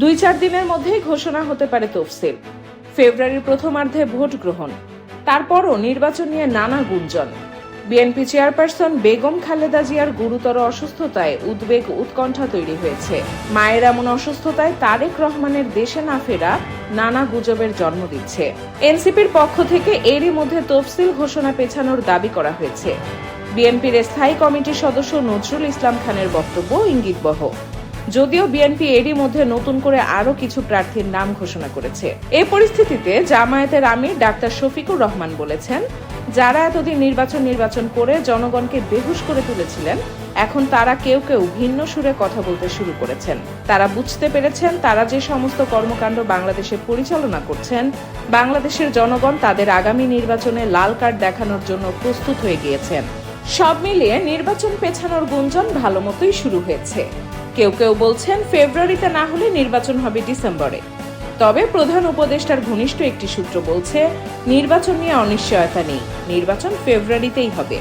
দুই চার দিনের মধ্যেই ঘোষণা হতে পারে তফসিল। ফেব্রুয়ারির প্রথমার্ধে ভোট গ্রহণ। তারপরও নির্বাচন নিয়ে নানা গুঞ্জন। বিএনপি চেয়ারপারসন বেগম খালেদা জিয়ার গুরুতর অসুস্থতায় উদ্বেগ উৎকণ্ঠা তৈরি হয়েছে। মায়ের এমন অসুস্থতায় তারেক রহমানের দেশে না ফেরা নানা গুজবের জন্ম দিচ্ছে। এনসিপির পক্ষ থেকে এরই মধ্যে তফসিল ঘোষণা পেছানোর দাবি করা হয়েছে। বিএনপির স্থায়ী কমিটির সদস্য নজরুল ইসলাম খানের বক্তব্য ইঙ্গিতবহ। যদিও বিএনপি এরই মধ্যে নতুন করে আরও কিছু প্রার্থীর নাম ঘোষণা করেছে। এ পরিস্থিতিতে জামায়াতের আমির ডাক্তার শফিকুর রহমান বলেছেন, যারা এতদিন নির্বাচন নির্বাচন করে জনগণকে বেহুশ করে তুলেছিলেন, এখন তারা কেউ কেউ ভিন্ন সুরে কথা বলতে শুরু করেছেন। তারা বুঝতে পেরেছেন তারা যে সমস্ত কর্মকাণ্ড বাংলাদেশে পরিচালনা করছেন, বাংলাদেশের জনগণ তাদের আগামী নির্বাচনে লাল কার্ড দেখানোর জন্য প্রস্তুত হয়ে গিয়েছেন। সব মিলিয়ে নির্বাচন পেছানোর গুঞ্জন ভালো মতোই শুরু হয়েছে। কেউ কেউ বলছেন ফেব্রুয়ারিতে না হলে নির্বাচন হবে ডিসেম্বরে। তবে প্রধান উপদেষ্টার ঘনিষ্ঠ একটি সূত্র বলছে, নির্বাচন নিয়ে অনিশ্চয়তা নেই। নির্বাচন ফেব্রুয়ারিতেই হবে।